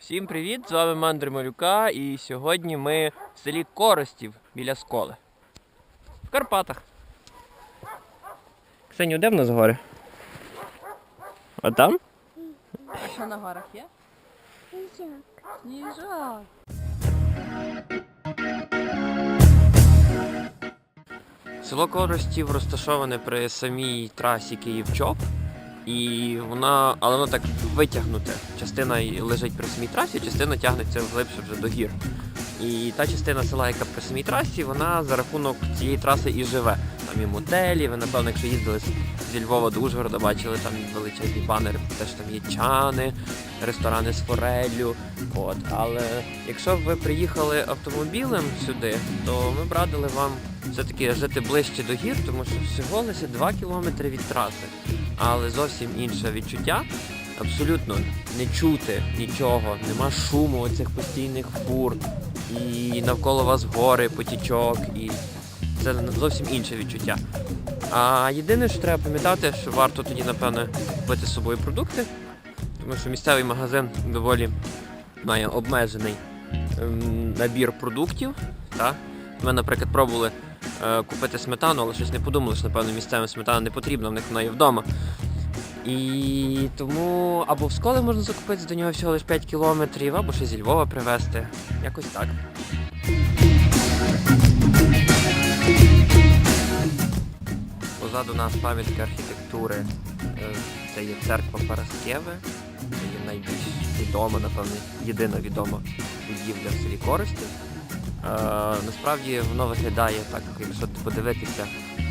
Всім привіт! З вами Мандр Малюка і сьогодні ми в селі Коростів біля сколи. В Карпатах. Ксеню, де в нас гори? А там? А що на горах є? Сніжок. Село Коростів розташоване при самій трасі Київ-Чоп. І вона, але воно так витягнуте. Частина лежить при самій трасі, частина тягнеться глибше вже до гір. І та частина села, яка при самій трасі, вона за рахунок цієї траси і живе. Там і мотелі, ви напевно, якщо їздили зі Львова до Ужгорода, бачили там величезні банери, теж там є чани, ресторани з фореллю. От. Але якщо б ви приїхали автомобілем сюди, то ми б радили вам все-таки жити ближче до гір, тому що всього лише 2 кілометри від траси. Але зовсім інше відчуття. Абсолютно не чути нічого, нема шуму оцих постійних фур, і навколо вас гори, потічок, і це зовсім інше відчуття. А єдине, що треба пам'ятати, що варто тоді, напевне, купити з собою продукти, тому що місцевий магазин доволі має обмежений ем, набір продуктів. Та? Ми, наприклад, пробували купити сметану, але щось не подумали, що напевно місцевим сметана не потрібна, в них вона є вдома. І тому або в школи можна закупити до нього всього лише 5 кілометрів, або ще зі Львова привезти. Якось так. Позаду нас пам'ятка архітектури. Е, Це є церква Параскеви. Це є найбільш відома, напевно, єдина відома будівля в селі Корості. Е, насправді воно виглядає так, якщо подивитися,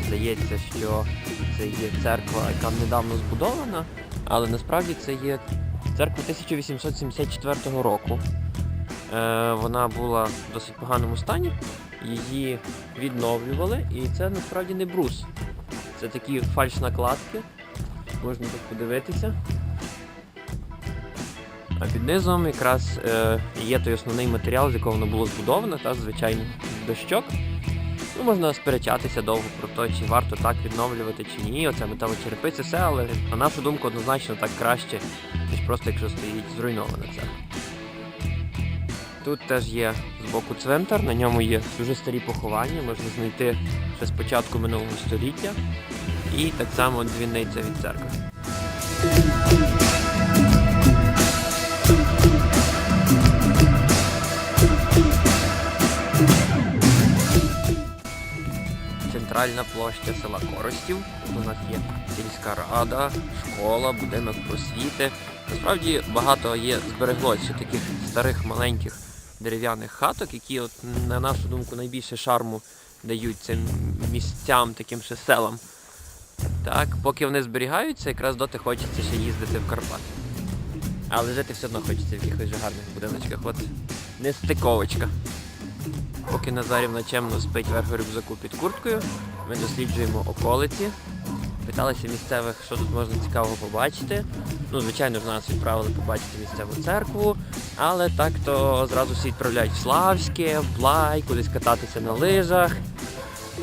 здається, що це є церква, яка недавно збудована, але насправді це є церква 1874 року. Е, вона була в досить поганому стані, її відновлювали, і це насправді не брус. Це такі фальш-накладки. Можна тут подивитися. А під низом якраз е, є той основний матеріал, з якого воно було збудовано, та звичайний дощок. Ну, можна сперечатися довго про те, чи варто так відновлювати, чи ні. Оце металочерепиця, все, але на нашу думку однозначно так краще, ніж просто якщо стоїть зруйнована це. Тут теж є з боку цвинтар, на ньому є дуже старі поховання, можна знайти ще з початку минулого століття. І так само дзвіниця від церкви. Центральна площа села Коростів. У нас є сільська рада, школа, будинок просвіти. Насправді багато є збереглося таких старих маленьких дерев'яних хаток, які, от, на нашу думку, найбільше шарму дають цим місцям, таким ще селам. Так, поки вони зберігаються, якраз доти хочеться ще їздити в Карпати. Але жити все одно хочеться в якихось гарних будиночках. От не стиковочка. Поки Назарівна чемно спить верх рюкзаку під курткою, ми досліджуємо околиці. Питалися місцевих, що тут можна цікавого побачити. Ну, звичайно ж, нас відправили побачити місцеву церкву, але так то зразу всі відправляють в Славське, в Блай, кудись кататися на лижах.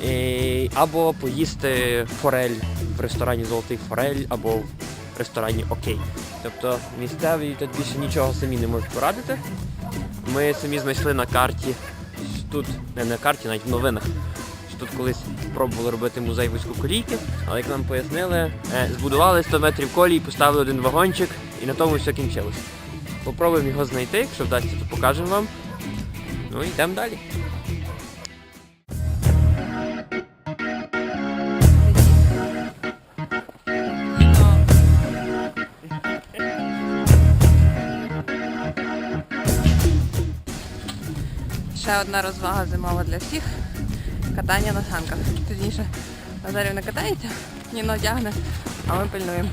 І, або поїсти форель в ресторані Золотий Форель, або в ресторані Окей. Тобто місцеві тут більше нічого самі не можуть порадити. Ми самі знайшли на карті, тут, не на карті, навіть в новинах, що тут колись пробували робити музей вузькоколійки, але як нам пояснили, е, збудували 100 метрів колії, поставили один вагончик і на тому все кінчилось. Попробуємо його знайти, якщо вдасться, то покажемо вам. Ну і йдемо далі. Ще одна розвага зимова для всіх. Катання на санках. Точніше Назарів не катається, Ніно тягне, а ми пильнуємо.